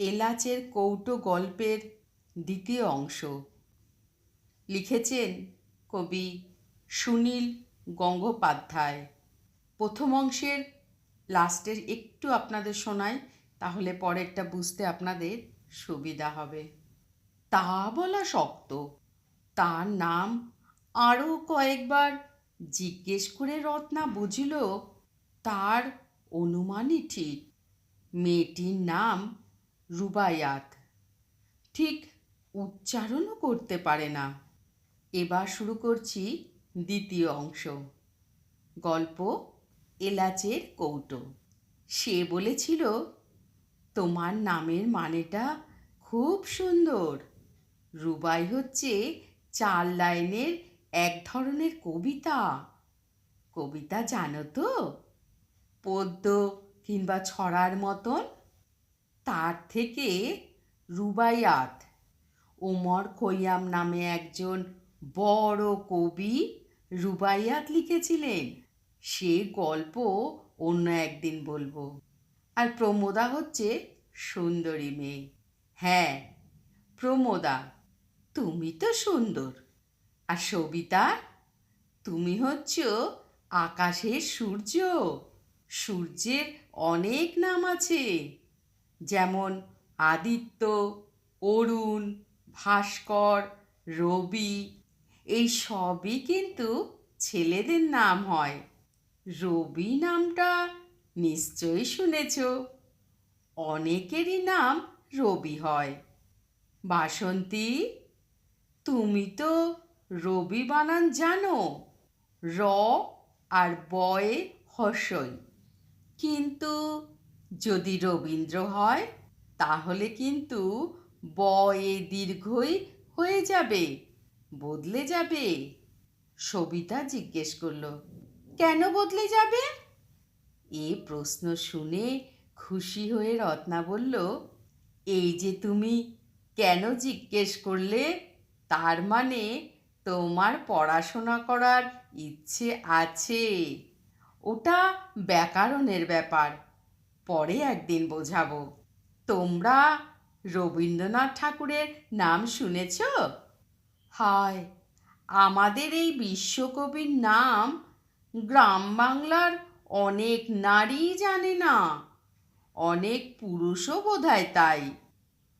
এলাচের কৌটো গল্পের দ্বিতীয় অংশ। লিখেছেন কবি সুনীল গঙ্গোপাধ্যায়। প্রথম অংশের লাস্টের একটু আপনাদের শোনাই, তাহলে পরেরটা বুঝতে আপনাদের সুবিধা হবে। তা বলা শক্ত। তার নাম আরও কয়েকবার জিজ্ঞেস করে রত্না বুঝল, তার অনুমানই ঠিক। মেয়েটির নাম রুবায়াত। ঠিক উচ্চারণও করতে পারে না। এবার শুরু করছি দ্বিতীয় অংশ। গল্প এলাচের কৌটো। সে বলেছিল, তোমার নামের মানেটা খুব সুন্দর। রুবাই হচ্ছে চার লাইনের এক ধরনের কবিতা। কবিতা জানো তো? পদ্য কিংবা ছড়ার মতন তার থেকে রুবাইয়াত ওমর খৈয়াম নামে একজন বড় কবি রুবাইয়াত লিখেছিলেন। সে গল্প অন্য একদিন বলব। আর প্রমোদা হচ্ছে সুন্দরী মেয়ে। হ্যাঁ প্রমোদা, তুমি তো সুন্দর। আর সবিতা, তুমি হচ্ছ আকাশের সূর্য। সূর্যের অনেক নাম আছে। যেমন আদিত্য, অরুণ, ভাস্কর, রবি, এই সবই কিন্তু ছেলেদের নাম হয়। রবি নামটা নিশ্চয়ই শুনেছ। অনেকেরই নাম রবি হয়। বাসন্তী, তুমি তো রবি বানান জানো। র আর বয়ে হর্ষই। কিন্তু যদি রবীন্দ্র হয়, তাহলে কিন্তু ব এ দীর্ঘই হয়ে যাবে, বদলে যাবে। সবিতা জিজ্ঞেস করল, কেন বদলে যাবে? এ প্রশ্ন শুনে খুশি হয়ে রত্না বলল, এই যে তুমি কেন জিজ্ঞেস করলে, তার মানে তোমার পড়াশোনা করার ইচ্ছে আছে। ওটা ব্যাকরণের ব্যাপার। পরে একদিন বোঝাবো। তোমরা রবীন্দ্রনাথ ঠাকুরের নাম শুনেছ? হায়, আমাদের এই বিশ্বকবির নাম গ্রাম বাংলার অনেক নারী জানে না। অনেক পুরুষও বোধহয় তাই।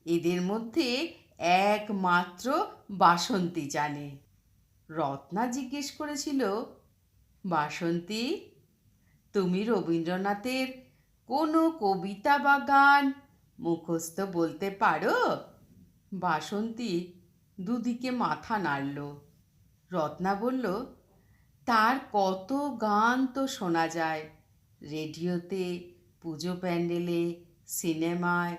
এদের মধ্যে একমাত্র বাসন্তী জানে। রত্না জিজ্ঞেস করেছিল, বাসন্তী, তুমি রবীন্দ্রনাথের কোনো কবিতা বা গান? মুখস্থ বলতে পারো? বাসন্তী দুদিকে মাথা নাড়ল। রত্না বলল, তার কত গান তো শোনা যায়। রেডিওতে, পুজো প্যান্ডেলে, সিনেমায়।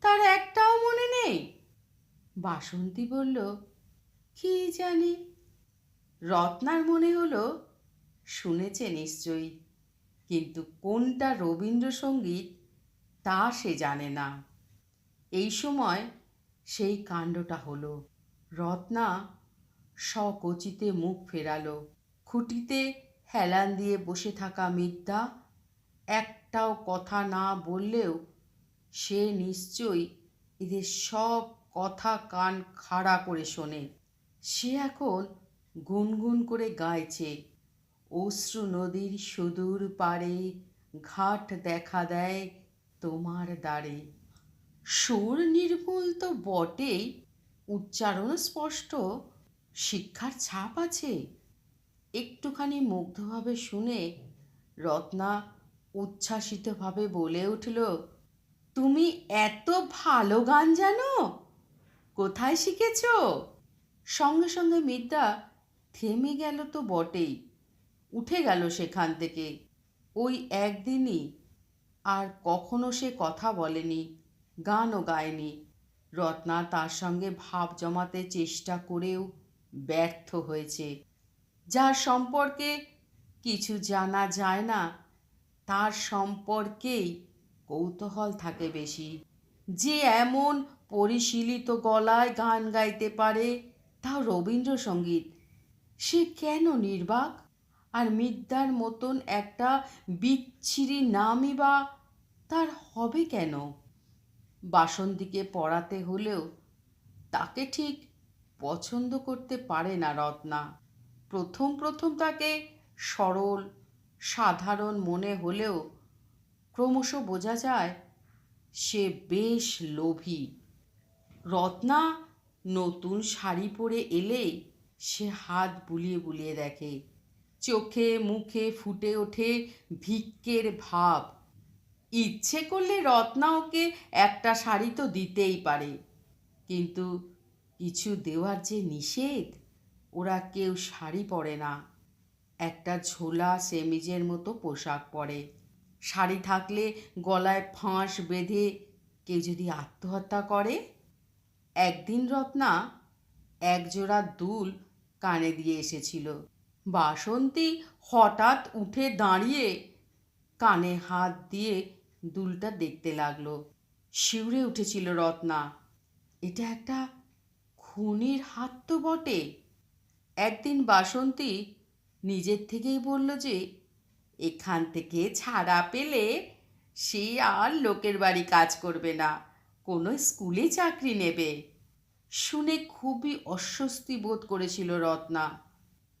তার একটাও মনে নেই? বাসন্তী বলল, কি জানি? রত্নার মনে হলো, শুনেছে নিশ্চয়ই। কিন্তু কোনটা রবীন্দ্রসঙ্গীত তা সে জানে না। এই সময় সেই কাণ্ডটা হলো। রত্না সকচিতে মুখ ফেরালো। খুঁটিতে হেলান দিয়ে বসে থাকা মিদ্যা একটাও কথা না বললেও সে নিশ্চয়ই এদের সব কথা কান খাড়া করে শোনে। সে এখন গুনগুন করে গাইছে। অশ্রু নদীর সুদূর পারে ঘাট দেখা দেয় তোমার দ্বারে। সুর নির্মূল তো বটেই, উচ্চারণ স্পষ্ট, শিক্ষার ছাপ আছে। একটুখানি মুগ্ধভাবে শুনে রত্না উচ্ছ্বাসিতভাবে বলে উঠল, তুমি এত ভালো গান জানো? কোথায় শিখেছ? সঙ্গে সঙ্গে মিদ্যা থেমে গেল তো বটেই। উঠে গেল সেখান থেকে। ওই একদিনই আর কখনো সে কথা বলেনি, গানও গায়নি। রত্না তার সঙ্গে ভাব জমাতে চেষ্টা করেও ব্যর্থ হয়েছে। যার সম্পর্কে কিছু জানা যায় না, তার সম্পর্কেই কৌতূহল থাকে বেশি। যে এমন পরিশীলিত গলায় গান গাইতে পারে তা রবীন্দ্রসঙ্গীত। সে কেন নির্বাক? আর মিদ্যার মতন একটা বিচ্ছিরি নামই বা তার হবে কেন? বাসন্তীকে পড়াতে হলেও তাকে ঠিক পছন্দ করতে পারে না রত্না। প্রথম প্রথম তাকে সরল, সাধারণ মনে হলেও ক্রমশ বোঝা যায় সে বেশ লোভী। রত্না নতুন শাড়ি পরে এলেই সে হাত বুলিয়ে বুলিয়ে দেখে। চোখে, মুখে, ফুটে ওঠে ভিক্ষের ভাব। ইচ্ছে করলে রত্না ওকে একটা শাড়ি তো দিতেই পারে। কিন্তু কিছু দেওয়ার যে নিষেধ, ওরা কেউ শাড়ি পরে না। একটা ঝোলা সেমিজের মতো পোশাক পরে। শাড়ি থাকলে গলায় ফাঁস বেঁধে কেউ যদি আত্মহত্যা করে? একদিন রত্না একজোড়া দুল কানে দিয়ে এসেছিল। বাসন্তী হঠাৎ উঠে দাঁড়িয়ে কানে হাত দিয়ে দুলটা দেখতে লাগল। শিউরে উঠেছিল রত্না। এটা একটা খুনির হাত তো বটে। একদিন বাসন্তী নিজের থেকেই বলল যে, এখান থেকে ছাড়া পেলে সে আর লোকের বাড়ি কাজ করবে না, কোনো স্কুলে চাকরি নেবে। শুনে খুবই অস্বস্তি বোধ করেছিল রত্না।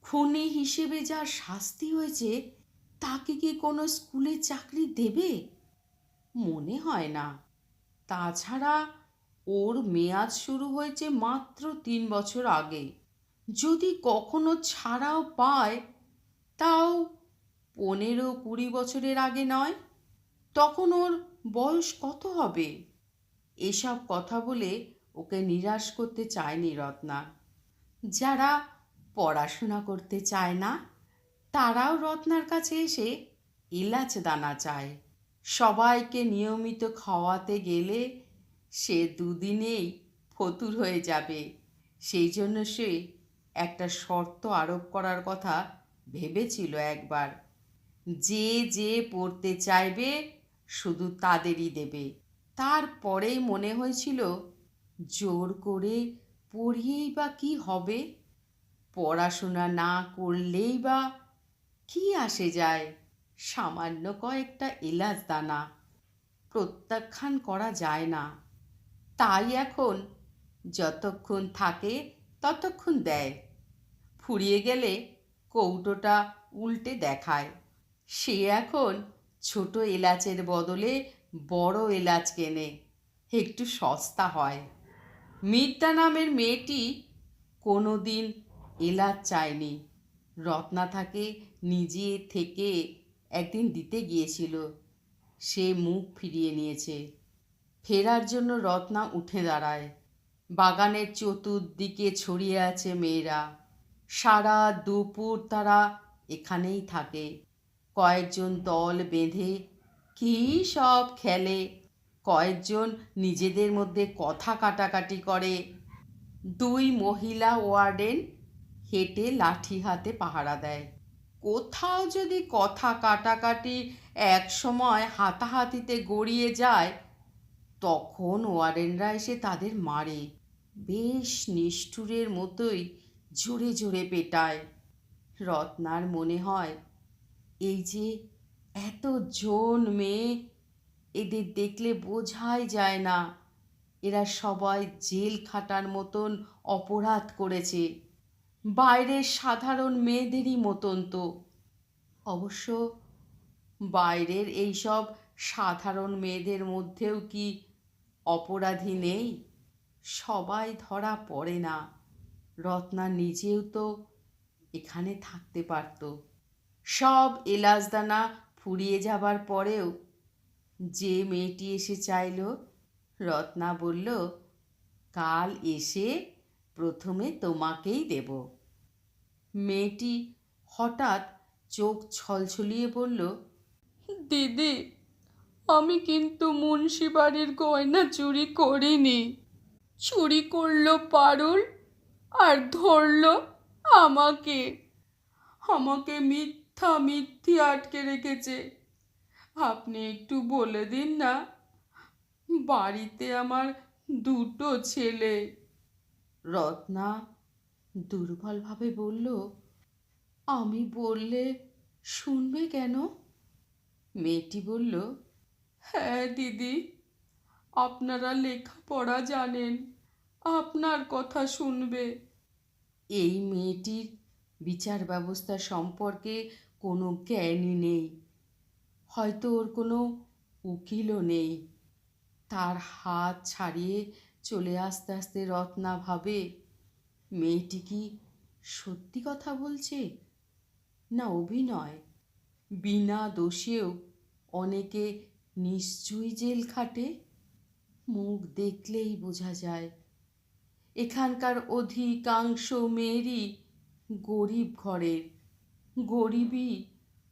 খুনি হিসেবে যার শাস্তি হয়েছে, তাকে কি কোনো স্কুলে চাকরি দেবে? মনে হয় না। তাছাড়া ওর মেয়াদ শুরু হয়েছে মাত্র তিন বছর আগে। যদি কখনো ছাড়াও পায়, তাও পনেরো কুড়ি বছরের আগে নয়। তখন ওর বয়স কত হবে? এসব কথা বলে ওকে নিরাশ করতে চায়নি রত্না। যারা পড়াশোনা করতে চায় না, তারাও রত্নার কাছে এসে এলাচ দানা চায়। সবাইকে নিয়মিত খাওয়াতে গেলে সে দুদিনেই ফতুর হয়ে যাবে। সেই জন্য সে একটা শর্ত আরোপ করার কথা ভেবেছিল একবার। যে যে পড়তে চাইবে, শুধু তাদেরই দেবে। তারপরেই মনে হয়েছিল, জোর করে পড়িয়েই বা কি হবে? পড়াশোনা না করলেই বা কি আসে যায়? সামান্য কয়েকটা এলাচ দানা প্রত্যাখ্যান করা যায় না। তাই এখন যতক্ষণ থাকে ততক্ষণ দেয়। ফুরিয়ে গেলে কৌটোটা উল্টে দেখায়। সে এখন ছোট এলাচের বদলে বড় এলাচ কেনে, একটু সস্তা হয়। মিতা নামের মেয়েটি কোনো দিন এলাচ চায়নি। রত্না তাকে নিজে থেকে একদিন দিতে গিয়েছিল। সে মুখ ফিরিয়ে নিয়েছে। ফেরার জন্য রত্না উঠে দাঁড়ায়। বাগানের চতুর্দিকে ছড়িয়ে আছে মেয়েরা। সারা দুপুর তারা এখানেই থাকে। কয়েকজন দল বেঁধে কী সব খেলে? কয়েকজন নিজেদের মধ্যে কথা কাটাকাটি করে। দুই মহিলা ওয়ার্ডেন হেঁটে লাঠি হাতে পাহারা দেয়। কোথাও যদি কথা কাটাকাটি এক সময় হাতাহাতিতে গড়িয়ে যায়, তখন ওয়ারেনরা এসে তাদের মারে। বেশ নিষ্ঠুরের মতোই জোরে জোরে পেটায়। রত্নার মনে হয়, এই যে এত জন মেয়ে, এদের দেখলে বোঝাই যায় না। এরা সবাই জেল খাটার মতন অপরাধ করেছে। বাইরের সাধারণ মেয়েদেরই মতন তো। অবশ্য বাইরের এইসব সাধারণ মেয়েদের মধ্যেও কি অপরাধী নেই? সবাই ধরা পড়ে না। রত্না নিজেও তো এখানে থাকতে পারত। সব এলাচদানা ফুরিয়ে যাবার পরেও যে মেয়েটি এসে চাইল, রত্না বলল, কাল এসে প্রথমে তোমাকেই দেব। মেয়েটি হঠাৎ চোখ ছলছলিয়ে বলল, দিদি, আমি কিন্তু মুন্সি বাড়ির গয়না চুরি করিনি। চুরি করল পারুল আর ধরলো আমাকে। আমাকে মিথ্যা মিথ্যি আটকে রেখেছে। আপনি একটু বলে দিন না, বাড়িতে আমার দুটো ছেলে। রত্না দুর্বলভাবে বলল, আমি বললে শুনবে কেন? মেয়েটি বলল হ্যাঁ দিদি, আপনারা লেখাপড়া জানেন, আপনার কথা শুনবে। এই মেয়েটির বিচার ব্যবস্থা সম্পর্কে কোনো জ্ঞানই নেই। হয়তো ওর কোনো উকিলও নেই। তার হাত ছাড়িয়ে চলে আসতে আসতে রত্না ভাবে, মেয়েটি কি সত্যি কথা বলছে? না, অভিনয়। বিনা দোষেও অনেকে নিশ্চয়ই জেল খাটে? মুখ দেখলেই বোঝা যায়। এখানকার অধিকাংশ মেয়েরই গরিব ঘরের। গরিবই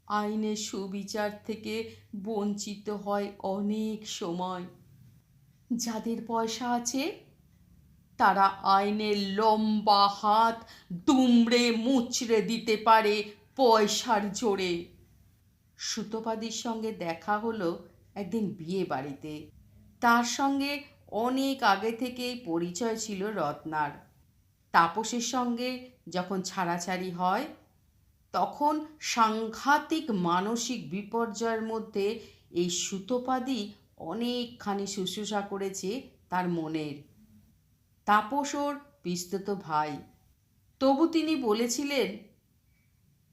আইনের সুবিচার থেকে বঞ্চিত হয় অনেক সময়। যাদের পয়সা আছে, তারা আইনের লম্বা হাত দুমড়ে মুচড়ে দিতে পারে পয়সার জোরে। সুতোপাদির সঙ্গে দেখা হলো একদিন বিয়ে বাড়িতে। তার সঙ্গে অনেক আগে থেকেই পরিচয় ছিল রত্নার। তাপসের সঙ্গে যখন ছাড়াছাড়ি হয়, তখন সাংঘাতিক মানসিক বিপর্যয়ের মধ্যে এই সুতোপাদি অনেকখানি শুশ্রূষা করেছে তার মনের। তাপস ওর পিস্তত ভাই, তবু তিনি বলেছিলেন,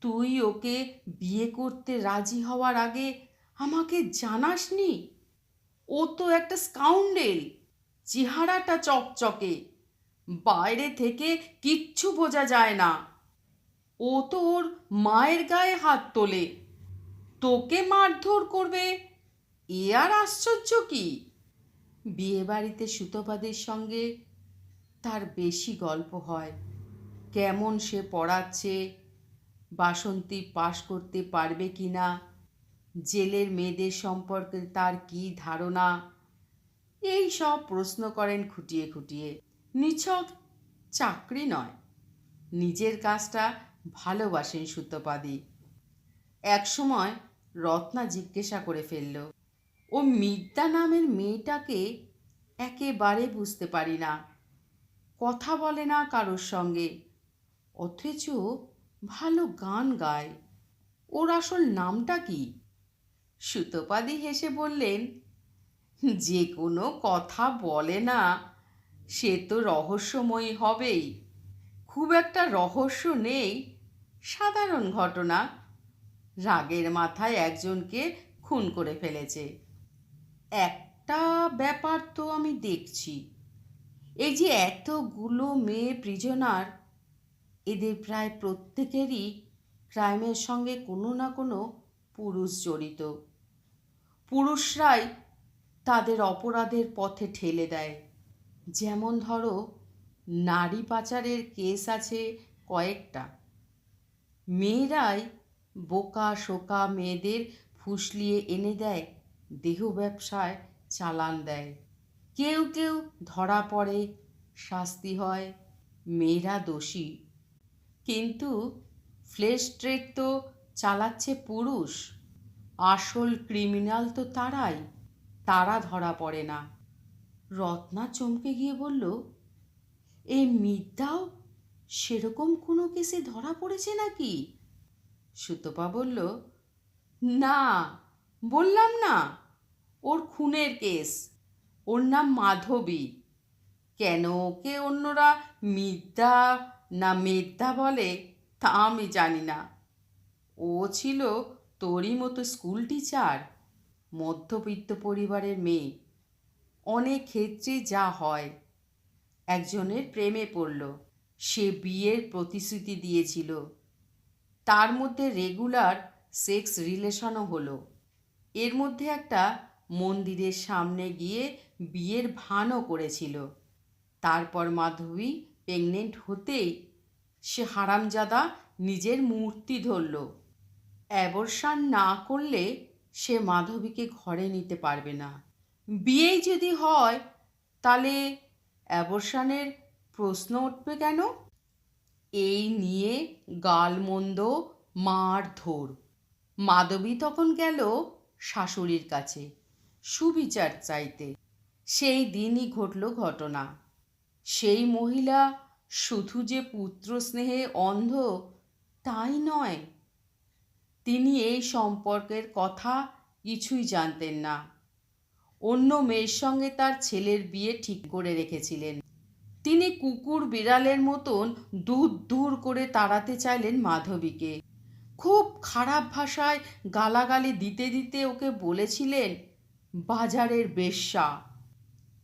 তুই ওকে বিয়ে করতে রাজি হওয়ার আগে আমাকে জানাসনি? ও তো একটা স্কাউন্ডেল, চেহারাটা চকচকে, বাইরে থেকে কিচ্ছু বোঝা যায় না। ও তো ওর মায়ের গায়ে হাত তোলে, তোকে মারধর করবে এ আর আশ্চর্য কি? বিয়ে বাড়িতে সুতোপাদের সঙ্গে তার বেশি গল্প হয়। কেমন সে পড়াচ্ছে, বাসন্তী পাশ করতে পারবে কি না জেলের মেয়েদের সম্পর্কে তার কি ধারণা? এই সব প্রশ্ন করেন খুঁটিয়ে খুঁটিয়ে। নিছক চাকরি নয়, নিজের কাজটা ভালোবাসেন সুতোপাদি। একসময় রত্না জিজ্ঞাসা করে ফেলল ও মিদ্যা নামের মেয়েটাকে একেবারে বুঝতে পারি না। কথা বলে না কারোর সঙ্গে। অথচ ভালো গান গায়। ওর আসল নামটা কি? সুতোপাদি হেসে বললেন, যে কোনো কথা বলে না, সে তো রহস্যময়ী হবেই। খুব একটা রহস্য নেই, সাধারণ ঘটনা। রাগের মাথায় একজনকে খুন করে ফেলেছে। একটা ব্যাপার তো আমি দেখছি। এই যে এতগুলো মেয়ে প্রিজনার এদের প্রায় প্রত্যেকেরই ক্রাইমের সঙ্গে কোনো না কোনো পুরুষ জড়িত। পুরুষরাই তাদের অপরাধের পথে ঠেলে দেয়। যেমন ধরো, নারী পাচারের কেস আছে কয়েকটা। মেয়েরাই বোকা শোকা মেয়েদের ফুসলিয়ে এনে দেয় দেহ ব্যবসায় চালান দেয়। কেউ কেউ ধরা পড়ে, শাস্তি হয়, মেয়েরা দোষী। কিন্তু ফ্লেশ ট্রেড তো চালাচ্ছে পুরুষ। আসল ক্রিমিনাল তো তারাই, তারা ধরা পড়ে না। রত্না চমকে গিয়ে বলল এই মিথ্যাও? সেরকম কোনো কেসে ধরা পড়েছে নাকি? সুতপা বলল, না বললাম না। ওর খুনের কেস। ওর নাম মাধবী। কেন ওকে অন্যরা মিথ্যা না মেদ্যা বলে তা আমি জানি না। ও ছিল তোরই মতো স্কুল টিচার, মধ্যবিত্ত পরিবারের মেয়ে। অনেক ক্ষেত্রে যা হয়। একজনের প্রেমে পড়ল। সে বিয়ের প্রতিশ্রুতি দিয়েছিল। তার মধ্যে রেগুলার সেক্স রিলেশনও হলো। এর মধ্যে একটা মন্দিরের সামনে গিয়ে বিয়ের ভানও করেছিল। তারপর মাধবী প্রেগনেন্ট হতেই সে হারামজাদা নিজের মূর্তি ধরল। অ্যাবর্শন না করলে সে মাধবীকে ঘরে নিতে পারবে না। বিয়েই যদি হয়, তাহলে অ্যাবর্শনের প্রশ্ন উঠবে কেন? এই নিয়ে গালমন্দ মারধর। মাধবী তখন গেল শাশুড়ির কাছে। সুবিচার চাইতে। সেই দিনই ঘটল ঘটনা। সেই মহিলা শুধু যে পুত্র স্নেহে অন্ধ, তাই নয়। তিনি এই সম্পর্কের কথা কিছুই জানতেন না। অন্য মেয়ের সঙ্গে তার ছেলের বিয়ে ঠিক করে রেখেছিলেন। তিনি কুকুর বিড়ালের মতন দূর দূর করে তাড়াতে চাইলেন মাধবীকে। খুব খারাপ ভাষায় গালাগালি দিতে দিতে ওকে বলেছিলেন, বাজারের বেশ্যা।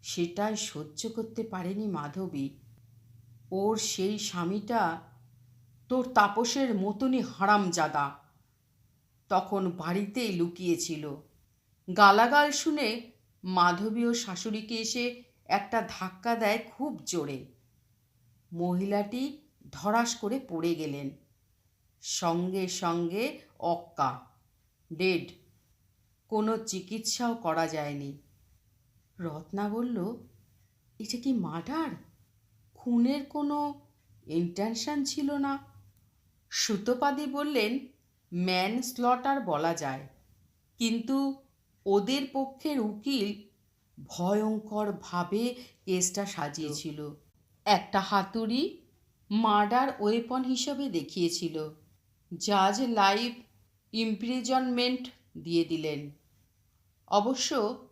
সেটাই সহ্য করতে পারেনি মাধবী। ওর সেই স্বামীটা তোর তাপসের মতনই হারামজাদা। তখন বাড়িতেই লুকিয়েছিল। গালাগাল শুনে মাধবী ও শাশুড়িকে এসে একটা ধাক্কা দেয় খুব জোরে। মহিলাটি ধরাস করে পড়ে গেলেন। সঙ্গে সঙ্গে অক্কা। ডেড। কোনো চিকিৎসাও করা যায়নি। রত্না বলল, এটা কি মার্ডার? খুনের কোনো ইন্টেনশন ছিল না। সুতোপাদি বললেন, ম্যান স্লটার বলা যায়। কিন্তু ওদের পক্ষের উকিল ভয়ঙ্করভাবে কেসটা সাজিয়েছিল। একটা হাতুড়ি মার্ডার ওয়েপন হিসেবে দেখিয়েছিল। জাজ লাইভ ইমপ্রিজনমেন্ট দিয়ে দিলেন। অবশ্য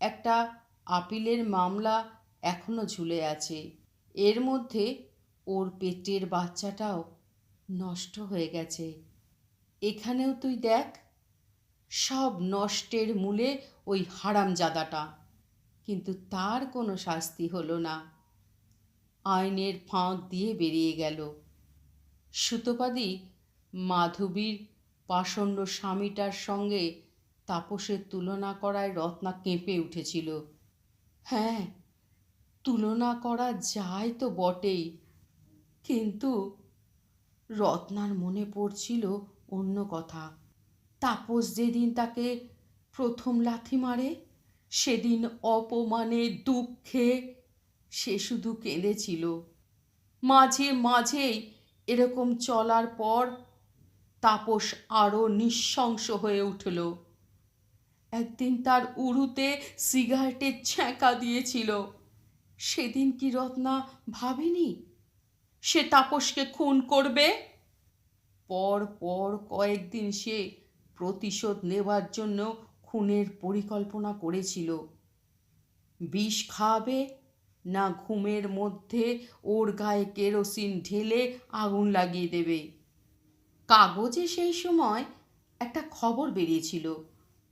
একটা আপিলের মামলা এখনও ঝুলে আছে। এর মধ্যে ওর পেটের বাচ্চাটাও নষ্ট হয়ে গেছে। এখানেও তুই দেখ, সব নষ্টের মূলে ওই হারামজাদাটা। কিন্তু তার কোনো শাস্তি হলো না। আইনের ফাঁক দিয়ে বেরিয়ে গেল। সুতোপাদি মাধবীর পাষণ্ড স্বামীটার সঙ্গে তাপসের তুলনা করায় রত্না কেঁপে উঠেছিল। হ্যাঁ তুলনা করা যায় তো বটেই, কিন্তু রত্নার মনে পড়ছিল অন্য কথা। তাপস যেদিন তাকে প্রথম লাথি মারে, সেদিন অপমানে, দুঃখে সে শুধু কেঁদেছিল। মাঝে মাঝেই এরকম চলার পর তাপস আরও নিঃশংস হয়ে উঠল। একদিন তার উড়ুতে সিগারেটের ছ্যাঁকা দিয়েছিল। সেদিন কি রত্না ভাবেনি? সে তাপসকে খুন করবে? পর পর কয়েকদিন সে প্রতিশোধ নেবার জন্য খুনের পরিকল্পনা করেছিল। বিষ খাওয়াবে না ঘুমের মধ্যে ওর গায়ে কেরোসিন ঢেলে আগুন লাগিয়ে দেবে। কাগজে সেই সময় একটা খবর বেরিয়েছিল।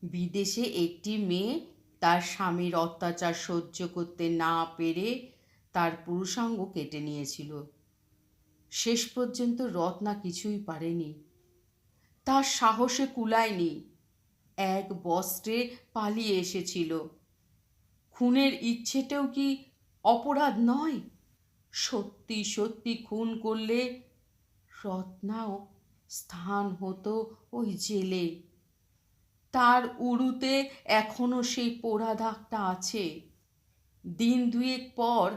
বিদেশে একটি মেয়ে তার স্বামীর অত্যাচার সহ্য করতে না পেরে তার পুরুষাঙ্গ কেটে নিয়েছিল। শেষ পর্যন্ত রত্না কিছুই পারেনি। তার সাহসে কুলায়নি। এক বস্ত্রে পালিয়ে এসেছিল। খুনের ইচ্ছেটাও কি অপরাধ নয়? সত্যি সত্যি খুন করলে রত্নাও স্থান হতো ওই জেলে। তার উড়ুতে এখনও সেই পোড়া দাগটা আছে। দিন দুয়েক পর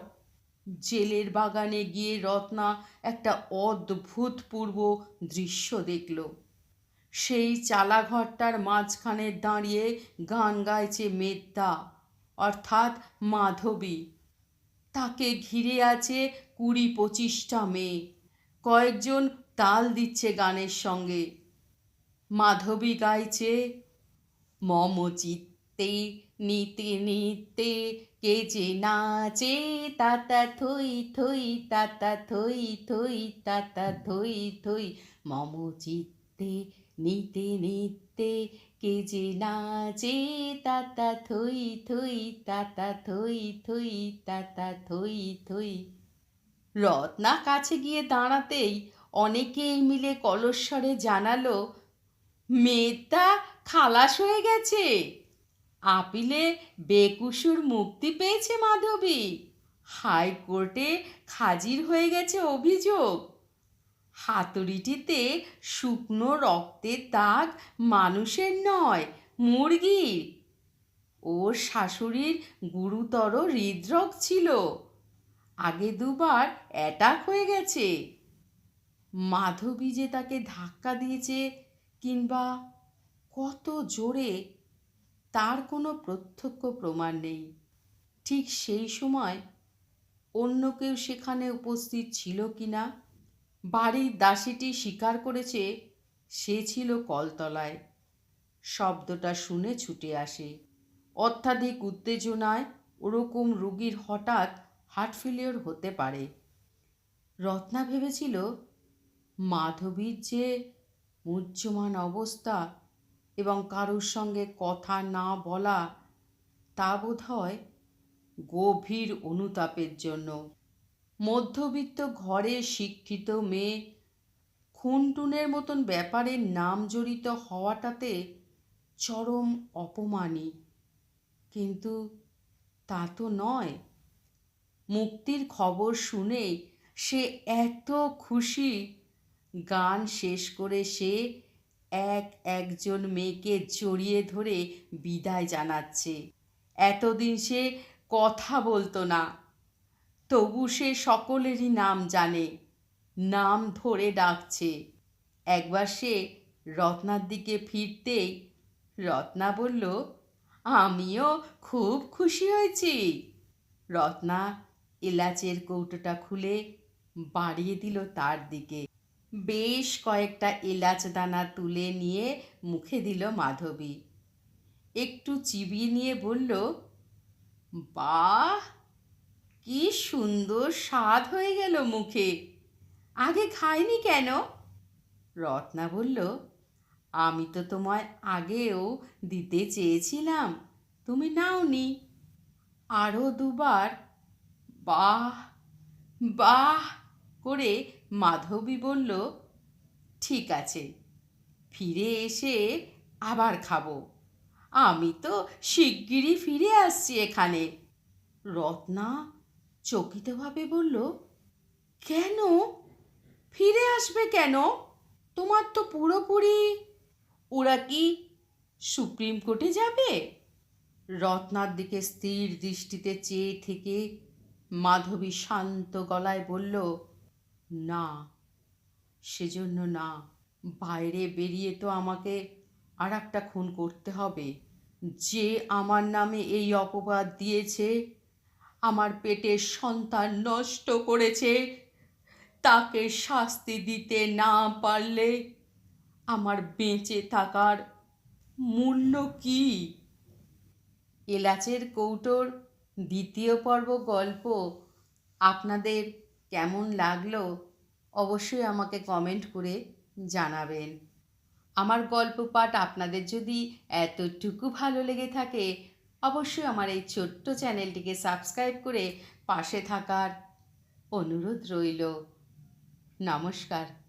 জেলের বাগানে গিয়ে রত্না একটা অদ্ভুতপূর্ব দৃশ্য দেখল। সেই চালাঘরটার মাঝখানে দাঁড়িয়ে গান গাইছে মেদ্দা, অর্থাৎ মাধবী। তাকে ঘিরে আছে কুড়ি পঁচিশটা মেয়ে। কয়েকজন তাল দিচ্ছে গানের সঙ্গে। মাধবী গাইছে মম চিত্তে নিতে নিতে, কে যে নাচে, তাতা থই থই, তাতা থই থই, তাতা থই থই মম চিত্তে নিতে নিতে, কে যে নাচে, তাতা থই থই, তাতা থই থই, তাতা থই থই। রত্না কাছে গিয়ে দাঁড়াতেই অনেকেই মিলে কলস্বরে জানালো, মেয়েটা খালাস হয়ে গেছে। আপিলে বেকুসুর মুক্তি পেয়েছে মাধবী। হাইকোর্টে হাজির হয়ে গেছে অভিযোগ। হাতুড়িটিতে শুকনো রক্তের দাগ মানুষের নয়, মুরগির। ওর শাশুড়ির গুরুতর হৃদরোগ ছিল। আগে দুবার অ্যাটাক হয়ে গেছে। মাধবী যে তাকে ধাক্কা দিয়েছে কিংবা কত জোরে তার কোনো প্রত্যক্ষ প্রমাণ নেই। ঠিক সেই সময় অন্য কেউ সেখানে উপস্থিত ছিল কি না বাড়ির দাসীটি স্বীকার করেছে সে ছিল কলতলায়। শব্দটা শুনে ছুটে আসে। অত্যাধিক উত্তেজনায় ওরকম রুগীর হঠাৎ হার্ট ফেলিওর হতে পারে। রত্না ভেবেছিল, মাধবীর যে মুহ্যমান অবস্থা এবং কারোর সঙ্গে কথা না বলা, তা বোধ হয় গভীর অনুতাপের জন্য। মধ্যবিত্ত ঘরে শিক্ষিত মেয়ে, খুনটুনের মতন ব্যাপারে নাম জড়িত হওয়াটাতে চরম অপমানই। কিন্তু তা তো নয়। মুক্তির খবর শুনে সে এত খুশি। গান শেষ করে সে এক একজন মেয়েকে জড়িয়ে ধরে বিদায় জানাচ্ছে। এতদিন সে কথা বলতো না, তবু সে সকলেরই নাম জানে, নাম ধরে ডাকছে। একবার সে রত্নার দিকে ফিরতেই রত্না বলল, আমিও খুব খুশি হয়েছি। রত্না এলাচের কৌটোটা খুলে বাড়িয়ে দিল তার দিকে। বেশ কয়েকটা এলাচ দানা তুলে নিয়ে মুখে দিল মাধবী। একটু চিবিয়ে নিয়ে বলল, বাহ, কি সুন্দর স্বাদ হয়ে গেল মুখে। আগে খাইনি কেন? রত্না বলল, আমি তো তোমায় আগেও দিতে চেয়েছিলাম, তুমি নাওনি। আরও দুবার বাহ বাহ করে মাধবী বলল, ঠিক আছে, ফিরে এসে আবার খাব। আমি তো শিগগিরই ফিরে আসছি এখানে। রত্না চকিতভাবে বলল, কেন? ফিরে আসবে কেন? তোমার তো পুরোপুরি ওরা কি সুপ্রিম কোর্টে যাবে? রত্নার দিকে স্থির দৃষ্টিতে চেয়ে থেকে মাধবী শান্ত গলায় বলল, না, সেজন্য না। বাইরে বেরিয়ে তো আমাকে আর একটা খুন করতে হবে। যে আমার নামে এই অপবাদ দিয়েছে, আমার পেটের সন্তান নষ্ট করেছে, তাকে শাস্তি দিতে না পারলে আমার বেঁচে থাকার মূল্য কি? এলাচের কৌটোর দ্বিতীয় পর্ব গল্প আপনাদের কেমন লাগল অবশ্যই আমাকে কমেন্ট করে জানাবেন। আমার গল্প পাঠ আপনাদের যদি এতটুকু ভালো লেগে থাকে, অবশ্যই আমার এই ছোট্ট চ্যানেলটিকে সাবস্ক্রাইব করে পাশে থাকার অনুরোধ রইল। নমস্কার।